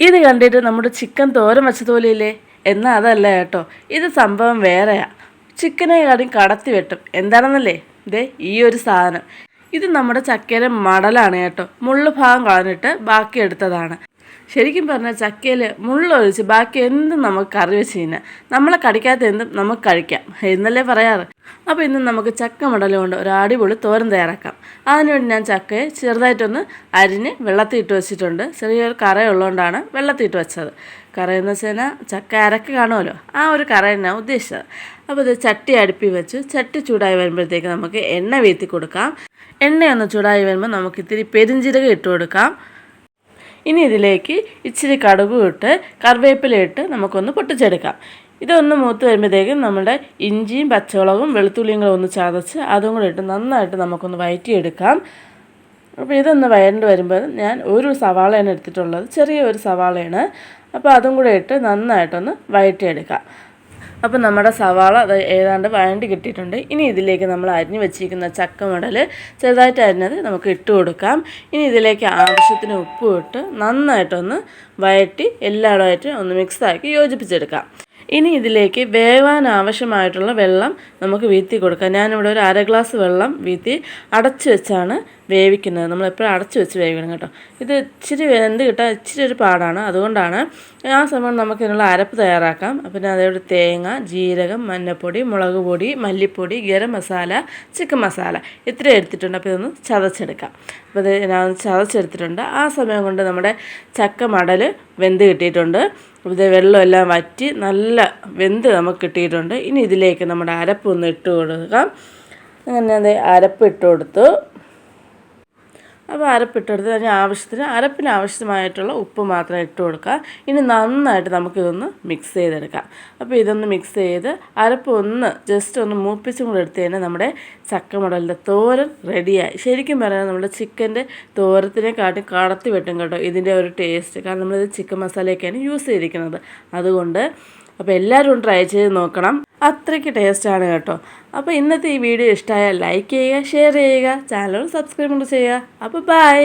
ഇത് കണ്ടിട്ട് നമ്മുടെ ചിക്കൻ തോരൻ വെച്ചതുപോലെയില്ലേ? എന്നാൽ അതല്ല കേട്ടോ. ഇത് സംഭവം വേറെയാ. ചിക്കനെ കാര്യം കടത്തി വെട്ടും. എന്താണെന്നല്ലേ? ഇതേ ഈ ഒരു സാധനം. ഇത് നമ്മുടെ ചക്കയുടെ മടലാണ് കേട്ടോ. മുള്ളു ഭാഗം കളഞ്ഞിട്ട് ബാക്കി എടുത്തതാണ്. ശരിക്കും പറഞ്ഞാൽ ചക്കയിൽ മുള്ളൊഴിച്ച് ബാക്കി എന്തും നമുക്ക് കറി വെച്ച് കഴിഞ്ഞാൽ നമ്മളെ കടിക്കാത്ത എന്തും നമുക്ക് കഴിക്കാം. എന്നല്ലേ പറയാറ്? അപ്പോൾ ഇന്ന് നമുക്ക് ചക്ക മടല കൊണ്ട് ഒരു അടിപൊളി തോരൻ തയ്യാറാക്കാം. അതിനുവേണ്ടി ഞാൻ ചക്കയെ ചെറുതായിട്ടൊന്ന് അരിഞ്ഞ് വെള്ളത്തിൽ ഇട്ട് വെച്ചിട്ടുണ്ട്. ചെറിയൊരു കറയുള്ളതുകൊണ്ടാണ് വെള്ളത്തിൽ ഇട്ട് വെച്ചത്. കറയെന്ന് വെച്ച് കഴിഞ്ഞാൽ ചക്ക അരക്ക് കാണുമല്ലോ? ആ ഒരു കറ തന്നെയാണ് ഉദ്ദേശിച്ചത്. അപ്പോൾ ഇത് ചട്ടി അടുപ്പി വെച്ച് ചട്ടി ചൂടായി വരുമ്പോഴത്തേക്ക് നമുക്ക് എണ്ണ വീത്തി കൊടുക്കാം. എണ്ണയൊന്ന് ചൂടായി വരുമ്പോൾ നമുക്ക് ഇത്തിരി പെരിഞ്ചീരകം ഇട്ട് കൊടുക്കാം. ഇനി ഇതിലേക്ക് ഇച്ചിരി കടുക് ഇട്ട് കറിവേപ്പില നമുക്കൊന്ന് പൊട്ടിച്ചെടുക്കാം. ഇതൊന്ന് മൂത്ത് വരുമ്പോഴത്തേക്കും നമ്മുടെ ഇഞ്ചിയും പച്ചമുളകും വെളുത്തുള്ളിയും കൂടെ ഒന്ന് ചതച്ച് അതും കൂടെ ഇട്ട് നന്നായിട്ട് നമുക്കൊന്ന് വയറ്റിയെടുക്കാം. അപ്പോൾ ഇതൊന്ന് വയണ്ട് വരുമ്പോൾ ഞാൻ ഒരു സവാളയാണ് എടുത്തിട്ടുള്ളത്. ചെറിയ ഒരു സവാളയാണ്. അപ്പോൾ അതും കൂടെ ഇട്ട് നന്നായിട്ടൊന്ന് വയറ്റിയെടുക്കാം. അപ്പോൾ നമ്മുടെ സവാള അത് ഏതാണ്ട് വഴണ്ടി കിട്ടിയിട്ടുണ്ട്. ഇനി ഇതിലേക്ക് നമ്മൾ അരിഞ്ഞു വെച്ചിരിക്കുന്ന ചക്ക മടൽ ചെറുതായിട്ട് അരിഞ്ഞത് നമുക്ക് ഇട്ട് കൊടുക്കാം. ഇനി ഇതിലേക്ക് ആവശ്യത്തിന് ഉപ്പ് ഇട്ട് നന്നായിട്ടൊന്ന് വഴറ്റി എല്ലായിടമായിട്ട് ഒന്ന് മിക്സാക്കി യോജിപ്പിച്ചെടുക്കാം. ഇനി ഇതിലേക്ക് വേവാൻ ആവശ്യമായിട്ടുള്ള വെള്ളം നമുക്ക് വീത്തി കൊടുക്കാം. ഞാനിവിടെ ഒരു അര ഗ്ലാസ് വെള്ളം വീത്തി അടച്ചു വെച്ചാണ് വേവിക്കുന്നത്. നമ്മളെപ്പോഴും അടച്ചു വെച്ച് വേവിക്കണം കേട്ടോ. ഇത് ഇച്ചിരി വെന്ത് കിട്ടാൻ ഇച്ചിരി ഒരു പാടാണ്. അതുകൊണ്ടാണ് ആ സമയം നമുക്ക് ഇതിനുള്ള അരപ്പ് തയ്യാറാക്കാം. ഞാൻ അതോടെ തേങ്ങ ജീരകം മഞ്ഞൾപ്പൊടി മുളക് പൊടി മല്ലിപ്പൊടി ഗരം മസാല ചിക്കൻ മസാല ഇത്രയും എടുത്തിട്ടുണ്ട്. അപ്പോൾ ഇതൊന്ന് ചതച്ചെടുക്കാം. അപ്പോൾ ഇത് ഞാൻ ചതച്ചെടുത്തിട്ടുണ്ട്. ആ സമയം കൊണ്ട് നമ്മുടെ ചക്ക മടൽ വെന്ത് കിട്ടിയിട്ടുണ്ട്. ഇത് വെള്ളമെല്ലാം വറ്റി നല്ല വെന്ത് നമുക്ക് കിട്ടിയിട്ടുണ്ട്. ഇനി ഇതിലേക്ക് നമ്മുടെ അരപ്പ് ഒന്ന് ഇട്ട് കൊടുക്കാം. അങ്ങനെ അത് അരപ്പ് ഇട്ട് കൊടുത്തു. അപ്പോൾ അരപ്പിട്ടെടുത്ത് അതിന് ആവശ്യത്തിന് അരപ്പിന് ആവശ്യമായിട്ടുള്ള ഉപ്പ് മാത്രം ഇട്ട് കൊടുക്കുക. ഇനി നന്നായിട്ട് നമുക്കിതൊന്ന് മിക്സ് ചെയ്തെടുക്കാം. അപ്പോൾ ഇതൊന്ന് മിക്സ് ചെയ്ത് അരപ്പ് ഒന്ന് ജസ്റ്റ് ഒന്ന് മൂപ്പിച്ചും കൂടെ എടുത്ത് കഴിഞ്ഞാൽ നമ്മുടെ ചക്കമുടലിന്റെ തോരൻ റെഡിയായി ശരിക്കും പറഞ്ഞാൽ നമ്മുടെ ചിക്കന്റെ തോരത്തിനെക്കാട്ടി കടത്തി വെട്ടും കേട്ടോ ഇതിന്റെ ഒരു ടേസ്റ്റ് കാരണം നമ്മളിത് ചിക്കൻ മസാലയൊക്കെയാണ് യൂസ് ചെയ്തിരിക്കുന്നത്. അതുകൊണ്ട് അപ്പോൾ എല്ലാവരും ട്രൈ ചെയ്ത് നോക്കണം. അത്രയ്ക്ക് ടേസ്റ്റാണ് കേട്ടോ. അപ്പോൾ ഇന്നത്തെ ഈ വീഡിയോ ഇഷ്ടമായാൽ ലൈക്ക് ചെയ്യുക ഷെയർ ചെയ്യുക ചാനൽ സബ്സ്ക്രൈബ് ചെയ്യുക. അപ്പോൾ ബൈ